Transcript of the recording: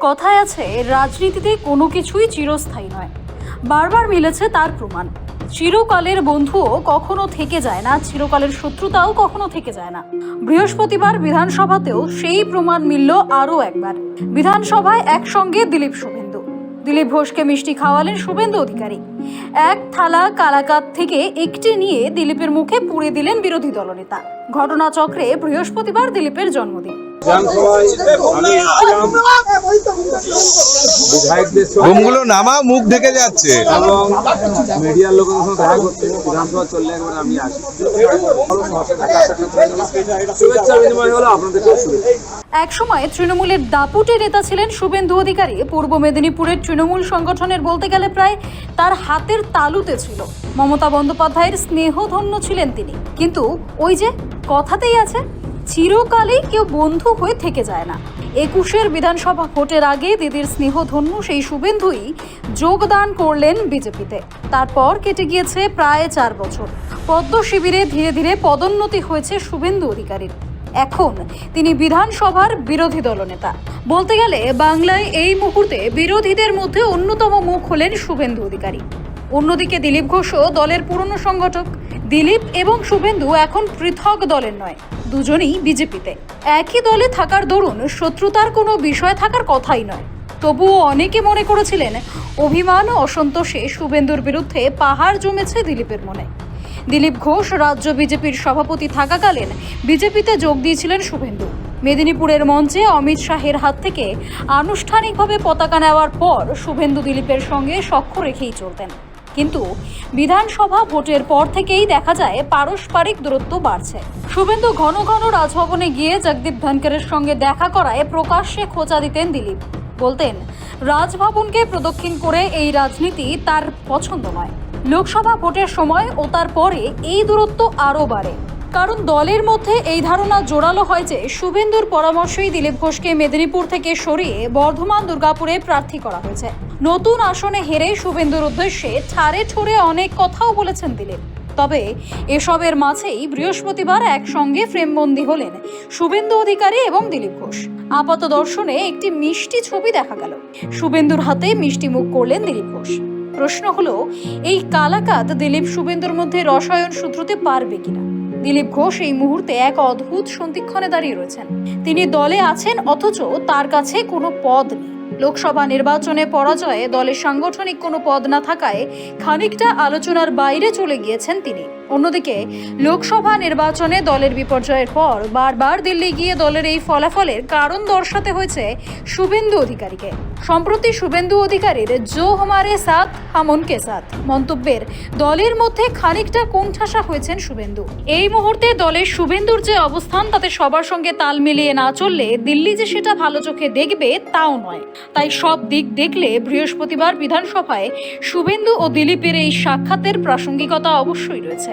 কথায় আছে, রাজনীতিতে কোনো কিছুই চিরস্থায়ী নয়। বারবার মিলেছে তার প্রমাণ। চিরকালের বন্ধুও কখনো থেকে যায় না, চিরকালের শত্রুতাও কখনো থেকে যায় না। বৃহস্পতিবার বিধানসভাতেও সেই প্রমাণ মিলল আরও একবার। বিধানসভায় একসঙ্গে দিলীপ শুভেন্দু দিলীপ ঘোষকে মিষ্টি খাওয়ালেন শুভেন্দু অধিকারী। এক থালা কালাকাত থেকে একটি নিয়ে দিলীপের মুখে পুড়ে দিলেন বিরোধী দলনেতা। ঘটনাচক্রে বৃহস্পতিবার দিলীপের জন্মদিন। ঘুমগুলো নামা মুখ ঢেকে যাচ্ছে। এবং মিডিয়ার লোকের সঙ্গে দেখা করতে বিধানসভা চললে একবার আমি আসি। শুভেচ্ছা বিনিময় হলো আপনাদেরকেও শুভেচ্ছা। একসময় তৃণমূলের দাপুটে নেতা ছিলেন শুভেন্দু অধিকারী। পূর্ব মেদিনীপুরের তৃণমূল সংগঠনের বলতে গেলে প্রায় তার হাতের তালুতে ছিল। মমতা বন্দ্যোপাধ্যায়ের স্নেহধন্য ছিলেন তিনি। কিন্তু ওই যে কথাতেই আছে চিরকালেই কেউ বন্ধু হয়ে থেকে যায় না। একুশের বিধানসভা ভোটের আগে দিদির স্নেহধন্য সেই শুভেন্দুই যোগদান করলেন বিজেপিতে। তারপর কেটে গিয়েছে প্রায় চার বছর। পদ্ম শিবিরে ধীরে ধীরে পদোন্নতি হয়েছে শুভেন্দু অধিকারীর। এখন তিনি বিধানসভার বিরোধী দলনেতা। বলতে গেলে বাংলায় এই মুহূর্তে বিরোধীদের মধ্যে অন্যতম মুখ হলেন শুভেন্দু অধিকারী। অন্যদিকে দিলীপ ঘোষও দলের পুরনো সংগঠক। দিলীপ এবং শুভেন্দু এখন পৃথক দলের নয়, দুজনেই বিজেপিতে। একই দলে থাকার দরুন শত্রুতার কোনো বিষয় থাকার কথাই নয়। তবুও অনেকে মনে করেছিলেন, অভিমান ও অসন্তোষে শুভেন্দুর বিরুদ্ধে পাহাড় জমেছে দিলীপের মনে। দিলীপ ঘোষ রাজ্য বিজেপির সভাপতি থাকাকালীন বিজেপিতে যোগ দিয়েছিলেন শুভেন্দু। মেদিনীপুরের মঞ্চে অমিত শাহের হাত থেকে আনুষ্ঠানিকভাবে পতাকা নেওয়ার পর শুভেন্দু দিলীপের সঙ্গে সখ্য রেখেই চলতেন। কিন্তু বিধানসভা ভোটের পর থেকেই দেখা যায় পারস্পরিক দূরত্ব বাড়ছে। শুভেন্দু ঘন ঘন রাজভবনে গিয়ে জগদীপ ধনকরের সঙ্গে দেখা করায় প্রকাশ্যে খোঁচা দিতেন দিলীপ। বলতেন, রাজভবনকে প্রদক্ষিণ করে এই রাজনীতি তার পছন্দ নয়। লোকসভা ভোটের সময় ও তার পরে এই দূরত্ব আরও বাড়ে। কারণ দলের মধ্যে এই ধারণা জোরালো হয় যে শুভেন্দুর পরামর্শেই দিলীপ ঘোষকে মেদিনীপুর থেকে সরিয়ে বর্ধমান, দুর্গাপুরে প্রার্থী করা হয়েছে। নতুন আসনে হেরে শুভেন্দুর উদ্দেশ্যে ছাড়ে ছড়ে অনেক কথাও বলেছেন দিলীপ। তবে এসবের মাঝেই বৃহস্পতিবার একসঙ্গে ফ্রেমবন্দি হলেন শুভেন্দু অধিকারী এবং দিলীপ ঘোষ। আপাত দর্শনে একটি মিষ্টি ছবি দেখা গেল। শুভেন্দুর হাতে মিষ্টি মুখ করলেন দিলীপ ঘোষ। প্রশ্ন হলো, এই কালাকাত দিলীপ শুভেন্দুর মধ্যে রসায়ন সূত্রতে পারবে কিনা? দিলীপ ঘোষ এই মুহূর্তে এক অদ্ভুত সন্ধিক্ষণে দাঁড়িয়ে রয়েছেন। তিনি দলে আছেন, অথচ তার কাছে কোনো পদ নেই। লোকসভা নির্বাচনে পরাজয়ে দলের সাংগঠনিক কোনো পদ না থাকায় খানিকটা আলোচনার বাইরে চলে গিয়েছেন তিনি। অন্যদিকে, লোকসভা নির্বাচনে দলের বিপর্যয়ের পর বারবার দিল্লি গিয়ে দলের এই ফলাফলের কারণ দর্শাতে হয়েছে শুভেন্দু অধিকারীকে। সম্প্রতি শুভেন্দু অধিকারীর জো হমারে সাথ হামন কে সাথ মন্তব্যের দলের মধ্যে খানিকটা কোণঠাসা হয়েছেন শুভেন্দু। এই মুহূর্তে দলের শুভেন্দুর যে অবস্থান, তাতে সবার সঙ্গে তাল মিলিয়ে না চললে দিল্লি যে সেটা ভালো চোখে দেখবে, তাও নয়। তাই সব দিক দেখলে বৃহস্পতিবার বিধানসভায় শুভেন্দু ও দিলীপের এই সাক্ষাতের প্রাসঙ্গিকতা অবশ্যই রয়েছে।